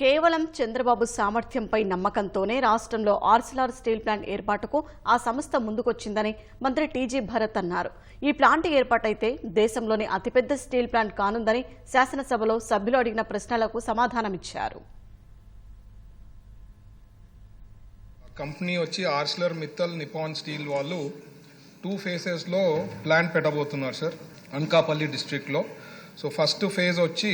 కేవలం చంద్రబాబు సామర్థ్యంపై నమ్మకంతోనే రాష్ట్రంలో ఆర్సిలార్ స్టీల్ ప్లాంట్ ఏర్పాటుకు ఆ సంస్థ ముందుకొచ్చిందని మంత్రి టీజీ భరత్ అన్నారు. ఈ ప్లాంట్ ఏర్పాటైతే దేశంలోని అతిపెద్ద స్టీల్ ప్లాంట్ కానుందని శాసనసభలో సభ్యులు అడిగిన ప్రశ్నలకు సమాధానమిచ్చారు. కంపెనీ వచ్చి ఆర్సిలర్ మిత్తల్ నిపాన్ స్టీల్ వాళ్ళు టూ ఫేసెస్లో ప్లాంట్ పెట్టబోతున్నారు సార్ అనకాపల్లి డిస్ట్రిక్ట్లో. సో ఫస్ట్ ఫేజ్ వచ్చి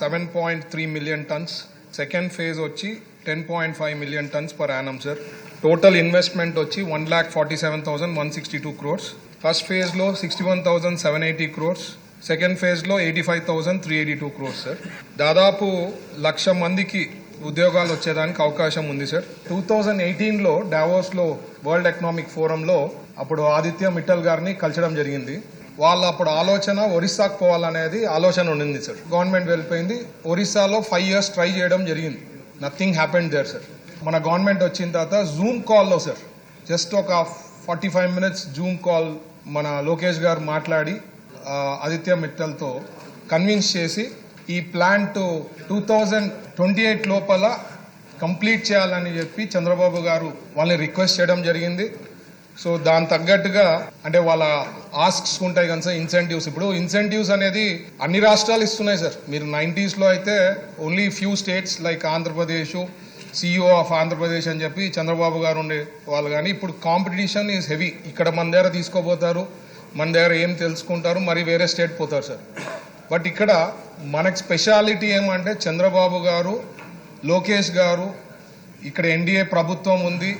seven point three million tons second phase వచ్చి ten point five million tons per annum sir total investment వచ్చి one lakh forty seven thousand one sixty two crores first ఫేజ్లో sixty one thousand seven eighty crores second ఫేజ్లో eighty five thousand three eighty two crores sir దాదాపు లక్ష మందికి ఉద్యోగాలు వచ్చేదానికి అవకాశం ఉంది సార్ టూ థౌజండ్ ఎయిటీన్లో డావోస్లో వరల్డ్ ఎకనామిక్ ఫోరంలో అప్పుడు ఆదిత్య మిట్టల్ గారిని కలచడం జరిగింది. వాళ్ళ అప్పుడు ఆలోచన ఒరిస్సాకు పోవాలనేది ఆలోచన ఉండింది సార్. గవర్నమెంట్ వెళ్ళిపోయింది. ఒరిస్సాలో ఫైవ్ ఇయర్స్ ట్రై చేయడం జరిగింది. Nothing happened there sir. మన గవర్నమెంట్ వచ్చిన తర్వాత జూమ్ కాల్లో సార్. జస్ట్ ఒక forty five minutes zoom call మన లోకేష్ గారు మాట్లాడి ఆదిత్య మిట్టల్తో కన్విన్స్ చేసి ఈ plant two thousand twenty eight లోపల కంప్లీట్ చేయాలని చెప్పి చంద్రబాబు గారు వాళ్ళని రిక్వెస్ట్ చేయడం జరిగింది. సో దాని తగ్గట్టుగా అంటే వాళ్ళ ఆస్క్స్ ఉంటాయి కదా సార్ ఇన్సెంటివ్స్. ఇప్పుడు ఇన్సెంటివ్స్ అనేది అన్ని రాష్ట్రాలు ఇస్తున్నాయి సార్. మీరు నైంటీస్లో అయితే only few states like Andhra Pradesh CEO of Andhra Pradesh అని చెప్పి చంద్రబాబు గారు ఉండే వాళ్ళు కానీ ఇప్పుడు కాంపిటీషన్ ఈజ్ హెవీ ఇక్కడ మన దగ్గర తీసుకోపోతారు మన దగ్గర ఏం తెలుసుకుంటారు మరి వేరే స్టేట్ పోతారు సార్. బట్ ఇక్కడ మనకు స్పెషాలిటీ ఏమంటే చంద్రబాబు గారు లోకేష్ గారు ఇక్కడ ఎన్డీఏ ప్రభుత్వం ఉంది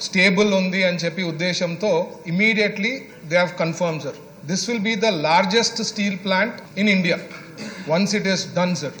స్టేబుల్ ఉంది అని చెప్పి ఉద్దేశంతో immediately they have confirm sir this will be the largest steel plant in India once it is done sir